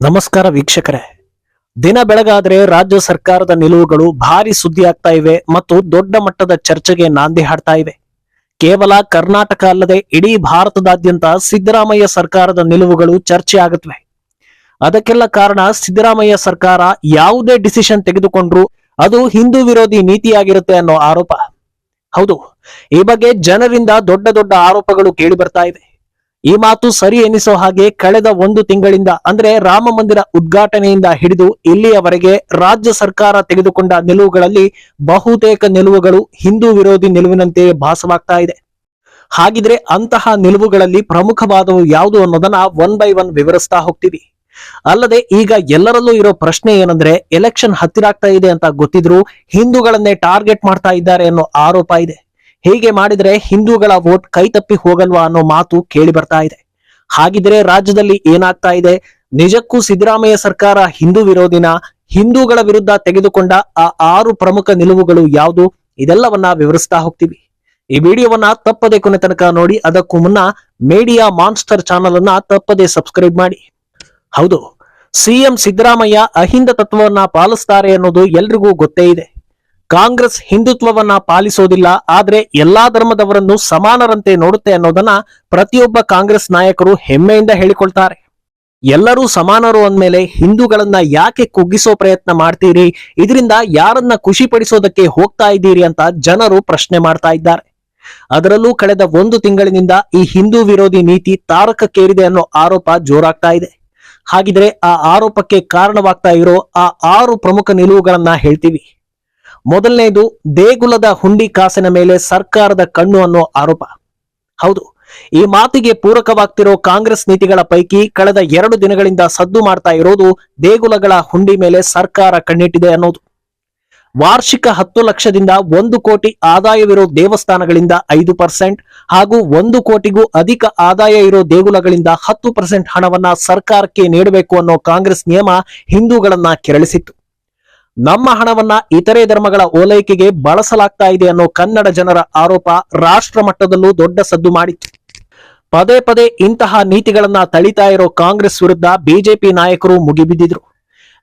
ನಮಸ್ಕಾರ ವೀಕ್ಷಕರೇ. ದಿನ ಬೆಳಗಾದ್ರೆ ರಾಜ್ಯ ಸರ್ಕಾರದ ನಿಲುವುಗಳು ಭಾರಿ ಸುದ್ದಿ ಆಗ್ತಾ ಇವೆ ಮತ್ತು ದೊಡ್ಡ ಮಟ್ಟದ ಚರ್ಚೆಗೆ ನಾಂದಿ ಹಾಡ್ತಾ ಇವೆ. ಕೇವಲ ಕರ್ನಾಟಕ ಅಲ್ಲದೆ ಇಡೀ ಭಾರತದಾದ್ಯಂತ ಸಿದ್ದರಾಮಯ್ಯ ಸರ್ಕಾರದ ನಿಲುವುಗಳು ಚರ್ಚೆ ಆಗುತ್ತವೆ. ಅದಕ್ಕೆಲ್ಲ ಕಾರಣ ಸಿದ್ದರಾಮಯ್ಯ ಸರ್ಕಾರ ಯಾವುದೇ ಡಿಸಿಷನ್ ತೆಗೆದುಕೊಂಡ್ರು ಅದು ಹಿಂದೂ ವಿರೋಧಿ ನೀತಿಯಾಗಿರುತ್ತೆ ಅನ್ನೋ ಆರೋಪ. ಹೌದು, ಈ ಬಗ್ಗೆ ಜನರಿಂದ ದೊಡ್ಡ ದೊಡ್ಡ ಆರೋಪಗಳು ಕೇಳಿ ಬರ್ತಾ ಇವೆ. ಈ ಮಾತು ಸರಿ ಎನಿಸೋ ಹಾಗೆ ಕಳೆದ ಒಂದು ತಿಂಗಳಿಂದ, ಅಂದ್ರೆ ರಾಮ ಮಂದಿರ ಉದ್ಘಾಟನೆಯಿಂದ ಹಿಡಿದು ಇಲ್ಲಿಯವರೆಗೆ ರಾಜ್ಯ ಸರ್ಕಾರ ತೆಗೆದುಕೊಂಡ ನಿಲುವುಗಳಲ್ಲಿ ಬಹುತೇಕ ನಿಲುವುಗಳು ಹಿಂದೂ ವಿರೋಧಿ ನಿಲುವಿನಂತೆ ಭಾಸವಾಗ್ತಾ ಇದೆ. ಹಾಗಿದ್ರೆ ಅಂತಹ ನಿಲುವುಗಳಲ್ಲಿ ಪ್ರಮುಖವಾದವು ಯಾವುದು ಅನ್ನೋದನ್ನ ಒನ್ ಬೈ ಒನ್ ವಿವರಿಸ್ತಾ ಹೋಗ್ತೀವಿ. ಅಲ್ಲದೆ ಈಗ ಎಲ್ಲರಲ್ಲೂ ಇರೋ ಪ್ರಶ್ನೆ ಏನಂದ್ರೆ ಎಲೆಕ್ಷನ್ ಹತ್ತಿರ ಆಗ್ತಾ ಇದೆ ಅಂತ ಗೊತ್ತಿದ್ರು ಹಿಂದೂಗಳನ್ನೇ ಟಾರ್ಗೆಟ್ ಮಾಡ್ತಾ ಇದ್ದಾರೆ ಅನ್ನೋ ಆರೋಪ ಇದೆ. ಹೀಗೆ ಮಾಡಿದ್ರೆ ಹಿಂದೂಗಳ ವೋಟ್ ಕೈತಪ್ಪಿ ಹೋಗಲ್ವಾ ಅನ್ನೋ ಮಾತು ಕೇಳಿ ಬರ್ತಾ ಇದೆ. ಹಾಗಿದ್ರೆ ರಾಜ್ಯದಲ್ಲಿ ಏನಾಗ್ತಾ ಇದೆ? ನಿಜಕ್ಕೂ ಸಿದ್ದರಾಮಯ್ಯ ಸರ್ಕಾರ ಹಿಂದೂ ವಿರೋಧಿನ ಹಿಂದೂಗಳ ವಿರುದ್ಧ ತೆಗೆದುಕೊಂಡ ಆ ಆರು ಪ್ರಮುಖ ನಿಲುವುಗಳು ಯಾವುದು? ಇದೆಲ್ಲವನ್ನ ವಿವರಿಸ್ತಾ ಹೋಗ್ತೀವಿ. ಈ ವಿಡಿಯೋವನ್ನ ತಪ್ಪದೆ ಕೊನೆ ತನಕ ನೋಡಿ, ಅದಕ್ಕೂ ಮುನ್ನ ಮೀಡಿಯಾ ಮಾನ್ಸ್ಟರ್ ಚಾನಲ್ ಅನ್ನ ತಪ್ಪದೆ ಸಬ್ಸ್ಕ್ರೈಬ್ ಮಾಡಿ. ಹೌದು, ಸಿಎಂ ಸಿದ್ದರಾಮಯ್ಯ ಅಹಿಂದ ತತ್ವವನ್ನ ಪಾಲಿಸ್ತಾರೆ ಅನ್ನೋದು ಎಲ್ರಿಗೂ ಗೊತ್ತೇ ಇದೆ. ಕಾಂಗ್ರೆಸ್ ಹಿಂದುತ್ವವನ್ನ ಪಾಲಿಸೋದಿಲ್ಲ, ಆದ್ರೆ ಎಲ್ಲಾ ಧರ್ಮದವರನ್ನು ಸಮಾನರಂತೆ ನೋಡುತ್ತೆ ಅನ್ನೋದನ್ನ ಪ್ರತಿಯೊಬ್ಬ ಕಾಂಗ್ರೆಸ್ ನಾಯಕರು ಹೆಮ್ಮೆಯಿಂದ ಹೇಳಿಕೊಳ್ತಾರೆ. ಎಲ್ಲರೂ ಸಮಾನರು ಅಂದ್ಮೇಲೆ ಹಿಂದೂಗಳನ್ನ ಯಾಕೆ ಕುಗ್ಗಿಸೋ ಪ್ರಯತ್ನ ಮಾಡ್ತೀರಿ? ಇದರಿಂದ ಯಾರನ್ನ ಖುಷಿ ಪಡಿಸೋದಕ್ಕೆ ಹೋಗ್ತಾ ಇದ್ದೀರಿ ಅಂತ ಜನರು ಪ್ರಶ್ನೆ ಮಾಡ್ತಾ ಇದ್ದಾರೆ. ಅದರಲ್ಲೂ ಕಳೆದ ಒಂದು ತಿಂಗಳಿನಿಂದ ಈ ಹಿಂದೂ ವಿರೋಧಿ ನೀತಿ ತಾರಕಕ್ಕೇರಿದೆ ಅನ್ನೋ ಆರೋಪ ಜೋರಾಗ್ತಾ ಇದೆ. ಹಾಗಿದ್ರೆ ಆ ಆರೋಪಕ್ಕೆ ಕಾರಣವಾಗ್ತಾ ಇರೋ ಆ ಆರು ಪ್ರಮುಖ ನಿಲುವುಗಳನ್ನ ಹೇಳ್ತೀವಿ. ಮೊದಲನೇದು, ದೇಗುಲದ ಹುಂಡಿ ಕಾಸಿನ ಮೇಲೆ ಸರ್ಕಾರದ ಕಣ್ಣು ಅನ್ನೋ ಆರೋಪ. ಹೌದು, ಈ ಮಾತಿಗೆ ಪೂರಕವಾಗ್ತಿರೋ ಕಾಂಗ್ರೆಸ್ ನೀತಿಗಳ ಪೈಕಿ ಕಳೆದ ಎರಡು ದಿನಗಳಿಂದ ಸದ್ದು ಮಾಡ್ತಾ ಇರೋದು ದೇಗುಲಗಳ ಹುಂಡಿ ಮೇಲೆ ಸರ್ಕಾರ ಕಣ್ಣಿಟ್ಟಿದೆ ಅನ್ನೋದು. ವಾರ್ಷಿಕ ಹತ್ತು ಲಕ್ಷದಿಂದ ಒಂದು ಕೋಟಿ ಆದಾಯವಿರೋ ದೇವಸ್ಥಾನಗಳಿಂದ ಐದು ಪರ್ಸೆಂಟ್ ಹಾಗೂ ಒಂದು ಕೋಟಿಗೂ ಅಧಿಕ ಆದಾಯ ಇರೋ ದೇಗುಲಗಳಿಂದ ಹತ್ತು ಪರ್ಸೆಂಟ್ ಹಣವನ್ನ ಸರ್ಕಾರಕ್ಕೆ ನೀಡಬೇಕು ಅನ್ನೋ ಕಾಂಗ್ರೆಸ್ ನಿಯಮ ಹಿಂದೂಗಳನ್ನ ಕೆರಳಿಸಿತ್ತು. ನಮ್ಮ ಹಣವನ್ನ ಇತರೆ ಧರ್ಮಗಳ ಓಲೈಕೆಗೆ ಬಳಸಲಾಗ್ತಾ ಇದೆ ಅನ್ನೋ ಕನ್ನಡ ಜನರ ಆರೋಪ ರಾಷ್ಟ್ರ ಮಟ್ಟದಲ್ಲೂ ದೊಡ್ಡ ಸದ್ದು ಮಾಡಿತ್ತು. ಪದೇ ಪದೇ ಇಂತಹ ನೀತಿಗಳನ್ನ ತಳಿತಾ ಇರೋ ಕಾಂಗ್ರೆಸ್ ವಿರುದ್ಧ ಬಿಜೆಪಿ ನಾಯಕರು ಮುಗಿಬಿದ್ದಿದ್ರು.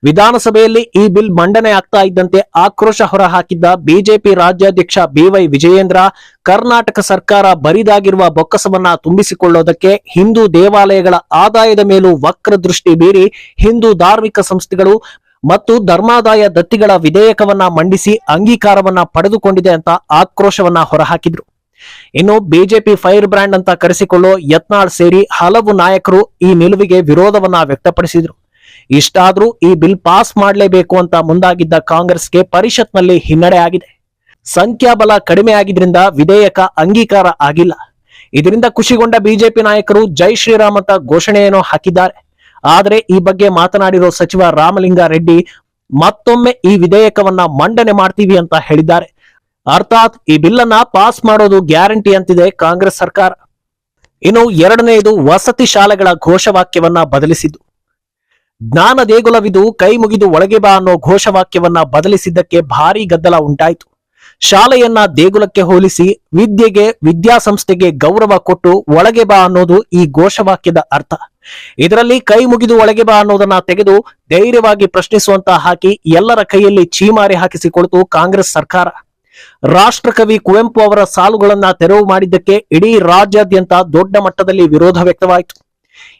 ವಿಧಾನಸಭೆಯಲ್ಲಿ ಈ ಬಿಲ್ ಮಂಡನೆ ಆಗ್ತಾ ಇದ್ದಂತೆ ಆಕ್ರೋಶ ಹೊರಹಾಕಿದ್ದ ಬಿಜೆಪಿ ರಾಜ್ಯಾಧ್ಯಕ್ಷ ಬಿವೈ ವಿಜಯೇಂದ್ರ ಕರ್ನಾಟಕ ಸರ್ಕಾರ ಬರಿದಾಗಿರುವ ಬೊಕ್ಕಸವನ್ನ ತುಂಬಿಸಿಕೊಳ್ಳೋದಕ್ಕೆ ಹಿಂದೂ ದೇವಾಲಯಗಳ ಆದಾಯದ ಮೇಲೂ ವಕ್ರ ದೃಷ್ಟಿ ಬೀರಿ ಹಿಂದೂ ಧಾರ್ಮಿಕ ಸಂಸ್ಥೆಗಳು ಮತ್ತು ಧರ್ಮಾದಾಯ ದತ್ತಿಗಳ ವಿಧೇಯಕವನ್ನ ಮಂಡಿಸಿ ಅಂಗೀಕಾರವನ್ನ ಪಡೆದುಕೊಂಡಿದೆ ಅಂತ ಆಕ್ರೋಶವನ್ನ ಹೊರಹಾಕಿದ್ರು. ಇನ್ನು ಬಿಜೆಪಿ ಫೈರ್ ಬ್ರ್ಯಾಂಡ್ ಅಂತ ಕರೆಸಿಕೊಳ್ಳೋ ಯತ್ನಾಳ್ ಸೇರಿ ಹಲವು ನಾಯಕರು ಈ ನಿಲುವಿಗೆ ವಿರೋಧವನ್ನ ವ್ಯಕ್ತಪಡಿಸಿದ್ರು. ಇಷ್ಟಾದ್ರೂ ಈ ಬಿಲ್ ಪಾಸ್ ಮಾಡಲೇಬೇಕು ಅಂತ ಮುಂದಾಗಿದ್ದ ಕಾಂಗ್ರೆಸ್ಗೆ ಪರಿಷತ್ನಲ್ಲಿ ಹಿನ್ನಡೆ ಆಗಿದೆ. ಸಂಖ್ಯಾಬಲ ಕಡಿಮೆ ಆಗಿದ್ರಿಂದ ವಿಧೇಯಕ ಅಂಗೀಕಾರ ಆಗಿಲ್ಲ. ಇದರಿಂದ ಖುಷಿಗೊಂಡ ಬಿಜೆಪಿ ನಾಯಕರು ಜೈ ಶ್ರೀರಾಮ್ ಅಂತ ಘೋಷಣೆಯನ್ನು ಹಾಕಿದ್ದಾರೆ. ಆದರೆ ಈ ಬಗ್ಗೆ ಮಾತನಾಡಿರೋ ಸಚಿವ ರಾಮಲಿಂಗಾರೆಡ್ಡಿ, ಮತ್ತೊಮ್ಮೆ ಈ ವಿಧೇಯಕವನ್ನ ಮಂಡನೆ ಮಾಡ್ತೀವಿ ಅಂತ ಹೇಳಿದ್ದಾರೆ. ಅರ್ಥಾತ್ ಈ ಬಿಲ್ ಅನ್ನ ಪಾಸ್ ಮಾಡೋದು ಗ್ಯಾರಂಟಿ ಅಂತಿದೆ ಕಾಂಗ್ರೆಸ್ ಸರ್ಕಾರ. ಇನ್ನು ಎರಡನೆಯದು ವಸತಿ ಶಾಲೆಗಳ ಘೋಷವಾಕ್ಯವನ್ನ ಬದಲಿಸಿದ್ದು. ಜ್ಞಾನ ದೇಗುಲವಿದು ಕೈ ಮುಗಿದು ಒಳಗೆ ಬಾ ಅನ್ನೋ ಘೋಷವಾಕ್ಯವನ್ನ ಬದಲಿಸಿದ್ದಕ್ಕೆ ಭಾರಿ ಗದ್ದಲ ಉಂಟಾಯಿತು. ಶಾಲೆಯನ್ನ ದೇಗುಲಕ್ಕೆ ಹೋಲಿಸಿ ವಿದ್ಯೆಗೆ, ವಿದ್ಯಾಸಂಸ್ಥೆಗೆ ಗೌರವ ಕೊಟ್ಟು ಒಳಗೆ ಬಾ ಅನ್ನೋದು ಈ ಘೋಷವಾಕ್ಯದ ಅರ್ಥ. ಇದರಲ್ಲಿ ಕೈ ಮುಗಿದು ಒಳಗೆ ಬಾ ಅನ್ನೋದನ್ನ ತೆಗೆದು ಧೈರ್ಯವಾಗಿ ಪ್ರಶ್ನಿಸುವಂತ ಹಾಕಿ ಎಲ್ಲರ ಕೈಯಲ್ಲಿ ಚೀಮಾರಿ ಹಾಕಿಸಿಕೊಳ್ತು ಕಾಂಗ್ರೆಸ್ ಸರ್ಕಾರ. ರಾಷ್ಟ್ರಕವಿ ಕುವೆಂಪು ಅವರ ಸಾಲುಗಳನ್ನ ತೆರವು ಮಾಡಿದ್ದಕ್ಕೆ ಇಡೀ ರಾಜ್ಯಾದ್ಯಂತ ದೊಡ್ಡ ಮಟ್ಟದಲ್ಲಿ ವಿರೋಧ ವ್ಯಕ್ತವಾಯಿತು.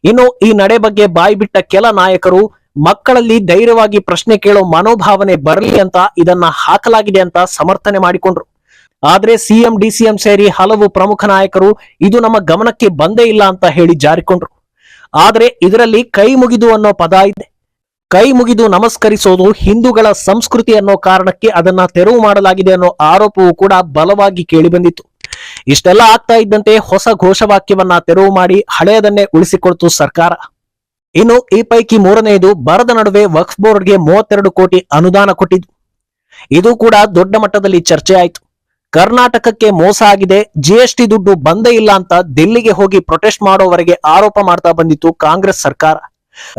ಇನ್ನು ಈ ನಡೆ ಬಗ್ಗೆ ಬಾಯಿ ಬಿಟ್ಟ ಕೆಲ ನಾಯಕರು ಮಕ್ಕಳಲ್ಲಿ ಧೈರ್ಯವಾಗಿ ಪ್ರಶ್ನೆ ಕೇಳೋ ಮನೋಭಾವನೆ ಬರಲಿ ಅಂತ ಇದನ್ನ ಹಾಕಲಾಗಿದೆ ಅಂತ ಸಮರ್ಥನೆ ಮಾಡಿಕೊಂಡ್ರು. ಆದ್ರೆ ಸಿಎಂ ಡಿಸಿಎಂ ಸೇರಿ ಹಲವು ಪ್ರಮುಖ ನಾಯಕರು ಇದು ನಮ್ಮ ಗಮನಕ್ಕೆ ಬಂದೇ ಇಲ್ಲ ಅಂತ ಹೇಳಿ ಜಾರಿಕೊಂಡ್ರು. ಆದ್ರೆ ಇದರಲ್ಲಿ ಕೈ ಮುಗಿದು ಅನ್ನೋ ಪದ ಇದೆ. ಕೈ ಮುಗಿದು ನಮಸ್ಕರಿಸೋದು ಹಿಂದೂಗಳ ಸಂಸ್ಕೃತಿ ಅನ್ನೋ ಕಾರಣಕ್ಕೆ ಅದನ್ನ ತೆರವು ಮಾಡಲಾಗಿದೆ ಅನ್ನೋ ಆರೋಪವೂ ಕೂಡ ಬಲವಾಗಿ ಕೇಳಿಬಂದಿತ್ತು ಇಷ್ಟೆಲ್ಲ ಆಗ್ತಾ ಇದ್ದಂತೆ ಹೊಸ ಘೋಷವಾಕ್ಯವನ್ನ ತೆರವು ಮಾಡಿ ಹಳೆಯದನ್ನೇ ಉಳಿಸಿಕೊಳ್ತು ಸರ್ಕಾರ. ಇನ್ನು ಈ ಪೈಕಿ ಮೂರನೆಯದು ಬರದ ನಡುವೆ ವಕ್ಫ್ ಬೋರ್ಡ್ಗೆ ಮೂವತ್ತೆರಡು ಕೋಟಿ ಅನುದಾನ ಕೊಟ್ಟಿದ್ದು. ಇದು ಕೂಡ ದೊಡ್ಡ ಮಟ್ಟದಲ್ಲಿ ಚರ್ಚೆ ಆಯಿತು ಕರ್ನಾಟಕಕ್ಕೆ ಮೋಸ ಆಗಿದೆ ಜಿಎಸ್ಟಿ ದುಡ್ಡು ಬಂದೇ ಇಲ್ಲ ಅಂತ ದಿಲ್ಲಿಗೆ ಹೋಗಿ ಪ್ರೊಟೆಸ್ಟ್ ಮಾಡೋವರೆಗೆ ಆರೋಪ ಮಾಡ್ತಾ ಬಂದಿತ್ತು ಕಾಂಗ್ರೆಸ್ ಸರ್ಕಾರ.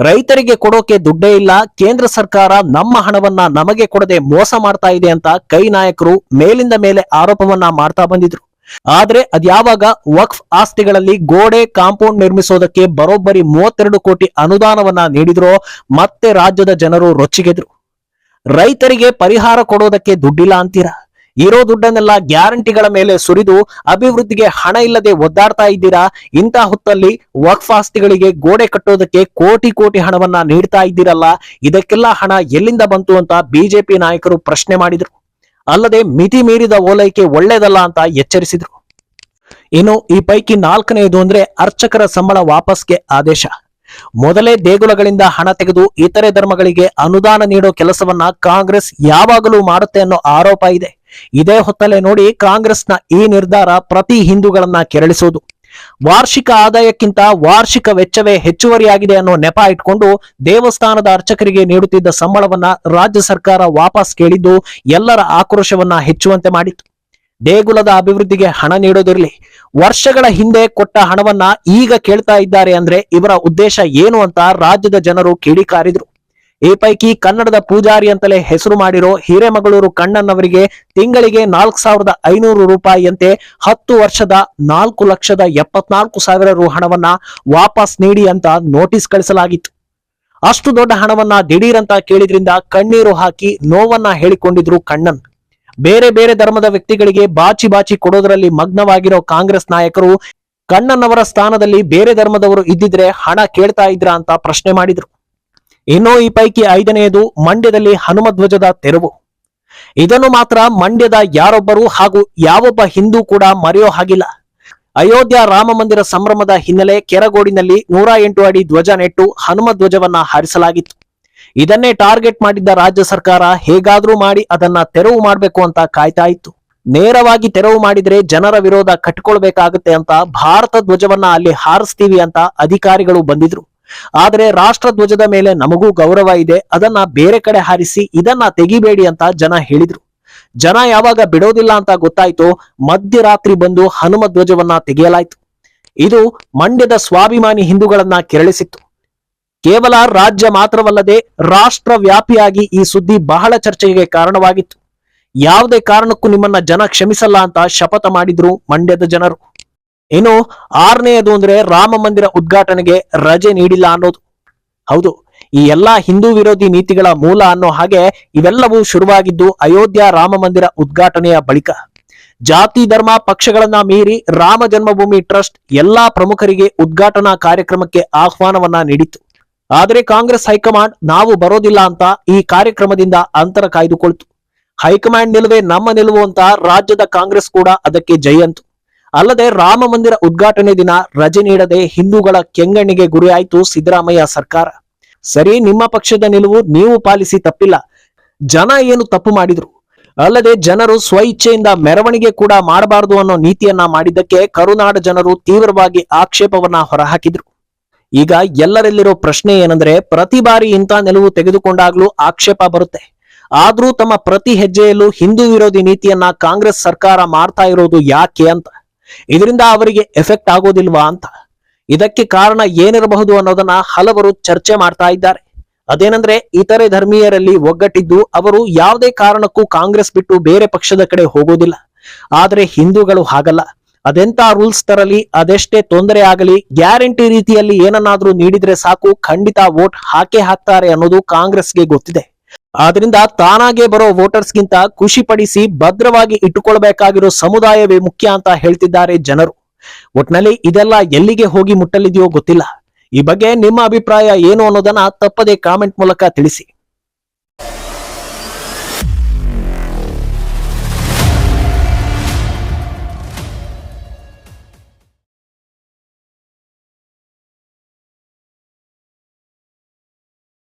ರೈತರಿಗೆ ಕೊಡೋಕೆ ದುಡ್ಡೇ ಇಲ್ಲ, ಕೇಂದ್ರ ಸರ್ಕಾರ ನಮ್ಮ ಹಣವನ್ನ ನಮಗೆ ಕೊಡದೆ ಮೋಸ ಮಾಡ್ತಾ ಇದೆ ಅಂತ ಕೈ ನಾಯಕರು ಮೇಲಿಂದ ಮೇಲೆ ಆರೋಪವನ್ನ ಮಾಡ್ತಾ ಬಂದಿದ್ರು. ಆದ್ರೆ ಅದ್ಯಾವಾಗ ವಕ್ಫ್ ಆಸ್ತಿಗಳಲ್ಲಿ ಗೋಡೆ ಕಾಂಪೌಂಡ್ ನಿರ್ಮಿಸೋದಕ್ಕೆ ಬರೋಬ್ಬರಿ ಮೂವತ್ತೆರಡು ಕೋಟಿ ಅನುದಾನವನ್ನ ನೀಡಿದ್ರೋ ಮತ್ತೆ ರಾಜ್ಯದ ಜನರು ರೊಚ್ಚಿಗೆದ್ರು. ರೈತರಿಗೆ ಪರಿಹಾರ ಕೊಡೋದಕ್ಕೆ ದುಡ್ಡಿಲ್ಲ ಅಂತೀರಾ? ಇರೋ ದುಡ್ಡನ್ನೆಲ್ಲ ಗ್ಯಾರಂಟಿಗಳ ಮೇಲೆ ಸುರಿದು ಅಭಿವೃದ್ಧಿಗೆ ಹಣ ಇಲ್ಲದೆ ಒದ್ದಾಡ್ತಾ ಇದ್ದೀರಾ? ಇಂಥ ಹೊತ್ತಲ್ಲಿ ವಕ್ಫ್ ಆಸ್ತಿಗಳಿಗೆ ಗೋಡೆ ಕಟ್ಟೋದಕ್ಕೆ ಕೋಟಿ ಕೋಟಿ ಹಣವನ್ನ ನೀಡ್ತಾ ಇದ್ದೀರಲ್ಲ? ಇದಕ್ಕೆಲ್ಲ ಹಣ ಎಲ್ಲಿಂದ ಬಂತು ಅಂತ ಬಿಜೆಪಿ ನಾಯಕರು ಪ್ರಶ್ನೆ ಮಾಡಿದ್ರು. ಅಲ್ಲದೆ ಮಿತಿ ಮೀರಿದ ಓಲೈಕೆ ಒಳ್ಳೇದಲ್ಲ ಅಂತ ಎಚ್ಚರಿಸಿದರು. ಇನ್ನು ಈ ಪೈಕಿ ನಾಲ್ಕನೆಯದು ಅಂದ್ರೆ ಅರ್ಚಕರ ಸಂಬಳ ವಾಪಸ್ಗೆ ಆದೇಶ. ಮೊದಲೇ ದೇಗುಲಗಳಿಂದ ಹಣ ತೆಗೆದು ಇತರೆ ಧರ್ಮಗಳಿಗೆ ಅನುದಾನ ನೀಡೋ ಕೆಲಸವನ್ನ ಕಾಂಗ್ರೆಸ್ ಯಾವಾಗಲೂ ಮಾಡುತ್ತೆ ಅನ್ನೋ ಆರೋಪ ಇದೆ. ಇದೇ ಹೊತ್ತಲೆ ನೋಡಿ ಕಾಂಗ್ರೆಸ್ನ ಈ ನಿರ್ಧಾರ ಪ್ರತಿ ಹಿಂದೂಗಳನ್ನ ಕೆರಳಿಸೋದು. ವಾರ್ಷಿಕ ಆದಾಯಕ್ಕಿಂತ ವಾರ್ಷಿಕ ವೆಚ್ಚವೇ ಹೆಚ್ಚುವರಿಯಾಗಿದೆ ಅನ್ನೋ ನೆಪ ಇಟ್ಕೊಂಡು ದೇವಸ್ಥಾನದ ಅರ್ಚಕರಿಗೆ ನೀಡುತ್ತಿದ್ದ ಸಂಬಳವನ್ನ ರಾಜ್ಯ ಸರ್ಕಾರ ವಾಪಸ್ ಕೇಳಿದ್ದು ಎಲ್ಲರ ಆಕ್ರೋಶವನ್ನ ಹೆಚ್ಚುವಂತೆ ಮಾಡಿತು ದೇಗುಲದ ಅಭಿವೃದ್ಧಿಗೆ ಹಣ ನೀಡೋದಿರಲಿ, ವರ್ಷಗಳ ಹಿಂದೆ ಕೊಟ್ಟ ಹಣವನ್ನ ಈಗ ಕೇಳ್ತಾ ಇದ್ದಾರೆ ಅಂದ್ರೆ ಇವರ ಉದ್ದೇಶ ಏನು ಅಂತ ರಾಜ್ಯದ ಜನರು ಕಿಡಿಕಾರಿದ್ರು. ಈ ಪೈಕಿ ಕನ್ನಡದ ಪೂಜಾರಿ ಅಂತಲೇ ಹೆಸರು ಮಾಡಿರೋ ಹಿರೇಮಗಳೂರು ಕಣ್ಣನ್ನವರಿಗೆ ತಿಂಗಳಿಗೆ ನಾಲ್ಕು ಸಾವಿರದ ಐನೂರು ರೂಪಾಯಿಯಂತೆ ಹತ್ತು ವರ್ಷದ ನಾಲ್ಕು ಲಕ್ಷದ ಎಪ್ಪತ್ನಾಲ್ಕು ಸಾವಿರ ರು ಹಣವನ್ನ ವಾಪಸ್ ನೀಡಿ ಅಂತ ನೋಟಿಸ್ ಕಳಿಸಲಾಗಿತ್ತು. ಅಷ್ಟು ದೊಡ್ಡ ಹಣವನ್ನ ದಿಢೀರಂತ ಕೇಳಿದ್ರಿಂದ ಕಣ್ಣೀರು ಹಾಕಿ ನೋವನ್ನ ಹೇಳಿಕೊಂಡಿದ್ರು ಕಣ್ಣನ್. ಬೇರೆ ಬೇರೆ ಧರ್ಮದ ವ್ಯಕ್ತಿಗಳಿಗೆ ಬಾಚಿ ಬಾಚಿ ಕೊಡೋದ್ರಲ್ಲಿ ಮಗ್ನವಾಗಿರೋ ಕಾಂಗ್ರೆಸ್ ನಾಯಕರು ಕಣ್ಣನ್ನವರ ಸ್ಥಾನದಲ್ಲಿ ಬೇರೆ ಧರ್ಮದವರು ಇದ್ದಿದ್ರೆ ಹಣ ಕೇಳ್ತಾ ಇದ್ರ ಅಂತ ಪ್ರಶ್ನೆ ಮಾಡಿದ್ರು. ಇನ್ನು ಈ ಪೈಕಿ ಐದನೆಯದು ಮಂಡ್ಯದಲ್ಲಿ ಹನುಮಧ್ವಜದ ತೆರವು. ಇದನ್ನು ಮಾತ್ರ ಮಂಡ್ಯದ ಯಾರೊಬ್ಬರು ಹಾಗೂ ಯಾವೊಬ್ಬ ಹಿಂದೂ ಕೂಡ ಮರೆಯೋ ಹಾಗಿಲ್ಲ. ಅಯೋಧ್ಯ ರಾಮ ಮಂದಿರ ಸಂಭ್ರಮದ ಹಿನ್ನೆಲೆ ಕೆರಗೋಡಿನಲ್ಲಿ ನೂರ ಎಂಟು ಅಡಿ ಧ್ವಜ ನೆಟ್ಟು ಹನುಮ ಧ್ವಜವನ್ನ ಹಾರಿಸಲಾಗಿತ್ತು. ಇದನ್ನೇ ಟಾರ್ಗೆಟ್ ಮಾಡಿದ್ದ ರಾಜ್ಯ ಸರ್ಕಾರ ಹೇಗಾದ್ರೂ ಮಾಡಿ ಅದನ್ನ ತೆರವು ಮಾಡಬೇಕು ಅಂತ ಕಾಯ್ತಾ ಇತ್ತು. ನೇರವಾಗಿ ತೆರವು ಮಾಡಿದ್ರೆ ಜನರ ವಿರೋಧ ಕಟ್ಕೊಳ್ಬೇಕಾಗುತ್ತೆ ಅಂತ ಭಾರತ ಧ್ವಜವನ್ನ ಅಲ್ಲಿ ಹಾರಿಸ್ತೀವಿ ಅಂತ ಅಧಿಕಾರಿಗಳು ಬಂದಿದ್ರು. ಆದ್ರೆ ರಾಷ್ಟ್ರ ಧ್ವಜದ ಮೇಲೆ ನಮಗೂ ಗೌರವ ಇದೆ, ಅದನ್ನ ಬೇರೆ ಕಡೆ ಹಾರಿಸಿ ಇದನ್ನ ತೆಗಿಬೇಡಿ ಅಂತ ಜನ ಹೇಳಿದ್ರು. ಜನ ಯಾವಾಗ ಬಿಡೋದಿಲ್ಲ ಅಂತ ಗೊತ್ತಾಯ್ತು, ಮಧ್ಯರಾತ್ರಿ ಬಂದು ಹನುಮ ಧ್ವಜವನ್ನ ತೆಗೆಯಲಾಯ್ತು. ಇದು ಮಂಡ್ಯದ ಸ್ವಾಭಿಮಾನಿ ಹಿಂದೂಗಳನ್ನ ಕೆರಳಿಸಿತ್ತು. ಕೇವಲ ರಾಜ್ಯ ಮಾತ್ರವಲ್ಲದೆ ರಾಷ್ಟ್ರ ವ್ಯಾಪಿಯಾಗಿ ಈ ಸುದ್ದಿ ಬಹಳ ಚರ್ಚೆಗೆ ಕಾರಣವಾಗಿತ್ತು. ಯಾವುದೇ ಕಾರಣಕ್ಕೂ ನಿಮ್ಮನ್ನ ಜನ ಕ್ಷಮಿಸಲ್ಲ ಅಂತ ಶಪಥ ಮಾಡಿದ್ರು ಮಂಡ್ಯದ ಜನರು. ಇನ್ನು ಆರನೆಯದು ಅಂದ್ರೆ ರಾಮ ಮಂದಿರ ಉದ್ಘಾಟನೆಗೆ ರಜೆ ನೀಡಿಲ್ಲ ಅನ್ನೋದು. ಹೌದು, ಈ ಎಲ್ಲಾ ಹಿಂದೂ ವಿರೋಧಿ ನೀತಿಗಳ ಮೂಲ ಅನ್ನೋ ಹಾಗೆ ಇವೆಲ್ಲವೂ ಶುರುವಾಗಿದ್ದು ಅಯೋಧ್ಯ ರಾಮ ಮಂದಿರ ಉದ್ಘಾಟನೆಯ ಬಳಿಕ. ಜಾತಿ, ಧರ್ಮ, ಪಕ್ಷಗಳನ್ನ ಮೀರಿ ರಾಮ ಜನ್ಮಭೂಮಿ ಟ್ರಸ್ಟ್ ಎಲ್ಲಾ ಪ್ರಮುಖರಿಗೆ ಉದ್ಘಾಟನಾ ಕಾರ್ಯಕ್ರಮಕ್ಕೆ ಆಹ್ವಾನವನ್ನ ನೀಡಿತ್ತು. ಆದರೆ ಕಾಂಗ್ರೆಸ್ ಹೈಕಮಾಂಡ್ ನಾವು ಬರೋದಿಲ್ಲ ಅಂತ ಈ ಕಾರ್ಯಕ್ರಮದಿಂದ ಅಂತರ ಕಾಯ್ದುಕೊಳ್ತು. ಹೈಕಮಾಂಡ್ ನಿಲುವೆ ನಮ್ಮ ನಿಲುವು ಅಂತ ರಾಜ್ಯದ ಕಾಂಗ್ರೆಸ್ ಕೂಡ ಅದಕ್ಕೆ ಜಯಂತು. ಅಲ್ಲದೆ ರಾಮ ಮಂದಿರ ಉದ್ಘಾಟನೆ ದಿನ ರಜೆ ನೀಡದೆ ಹಿಂದೂಗಳ ಕೆಂಗಣ್ಣಿಗೆ ಗುರಿಯಾಯಿತು ಸಿದ್ದರಾಮಯ್ಯ ಸರ್ಕಾರ. ಸರಿ, ನಿಮ್ಮ ಪಕ್ಷದ ನಿಲುವು ನೀವು ಪಾಲಿಸಿ ತಪ್ಪಿಲ್ಲ. ಜನ ಏನು ತಪ್ಪು ಮಾಡಿದ್ರು? ಅಲ್ಲದೆ ಜನರು ಸ್ವಇಚ್ಛೆಯಿಂದ ಮೆರವಣಿಗೆ ಕೂಡ ಮಾಡಬಾರದು ಅನ್ನೋ ನೀತಿಯನ್ನ ಮಾಡಿದ್ದಕ್ಕೆ ಕರುನಾಡ ಜನರು ತೀವ್ರವಾಗಿ ಆಕ್ಷೇಪವನ್ನ ಹೊರಹಾಕಿದ್ರು. ಈಗ ಎಲ್ಲರಲ್ಲಿರೋ ಪ್ರಶ್ನೆ ಏನಂದ್ರೆ, ಪ್ರತಿ ಬಾರಿ ಇಂಥ ನಿಲುವು ತೆಗೆದುಕೊಂಡಾಗ್ಲೂ ಆಕ್ಷೇಪ ಬರುತ್ತೆ. ಆದ್ರೂ ತಮ್ಮ ಪ್ರತಿ ಹೆಜ್ಜೆಯಲ್ಲೂ ಹಿಂದೂ ವಿರೋಧಿ ನೀತಿಯನ್ನ ಕಾಂಗ್ರೆಸ್ ಸರ್ಕಾರ ಮಾಡ್ತಾ ಇರೋದು ಯಾಕೆ ಅಂತ. ಇದರಿಂದ ಅವರಿಗೆ ಎಫೆಕ್ಟ್ ಆಗೋದಿಲ್ವಾ ಅಂತ. ಇದಕ್ಕೆ ಕಾರಣ ಏನಿರಬಹುದು ಅನ್ನೋದನ್ನ ಹಲವರು ಚರ್ಚೆ ಮಾಡ್ತಾ ಇದ್ದಾರೆ. ಅದೇನಂದ್ರೆ ಇತರೆ ಧರ್ಮೀಯರಲ್ಲಿ ಒಗ್ಗಟ್ಟಿದ್ದು ಅವರು ಯಾವುದೇ ಕಾರಣಕ್ಕೂ ಕಾಂಗ್ರೆಸ್ ಬಿಟ್ಟು ಬೇರೆ ಪಕ್ಷದ ಕಡೆ ಹೋಗೋದಿಲ್ಲ. ಆದ್ರೆ ಹಿಂದೂಗಳು ಹಾಗಲ್ಲ. ಅದೆಂತ ರೂಲ್ಸ್ ತರಲಿ, ಅದೆಷ್ಟೇ ತೊಂದರೆ ಆಗಲಿ, ಗ್ಯಾರಂಟಿ ರೀತಿಯಲ್ಲಿ ಏನನ್ನಾದ್ರೂ ನೀಡಿದ್ರೆ ಸಾಕು, ಖಂಡಿತ ವೋಟ್ ಹಾಕೇ ಹಾಕ್ತಾರೆ ಅನ್ನೋದು ಕಾಂಗ್ರೆಸ್ಗೆ ಗೊತ್ತಿದೆ. ಆದ್ರಿಂದ ತಾನಾಗೆ ಬರೋ ವೋಟರ್ಸ್ಗಿಂತ ಖುಷಿ ಪಡಿಸಿ ಭದ್ರವಾಗಿ ಇಟ್ಟುಕೊಳ್ಬೇಕಾಗಿರೋ ಸಮುದಾಯವೇ ಮುಖ್ಯ ಅಂತ ಹೇಳ್ತಿದ್ದಾರೆ ಜನರು. ಒಟ್ನಲ್ಲಿ ಇದೆಲ್ಲ ಎಲ್ಲಿಗೆ ಹೋಗಿ ಮುಟ್ಟಲಿದೆಯೋ ಗೊತ್ತಿಲ್ಲ. ಈ ಬಗ್ಗೆ ನಿಮ್ಮ ಅಭಿಪ್ರಾಯ ಏನು ಅನ್ನೋದನ್ನ ತಪ್ಪದೆ ಕಾಮೆಂಟ್ ಮೂಲಕ ತಿಳಿಸಿ.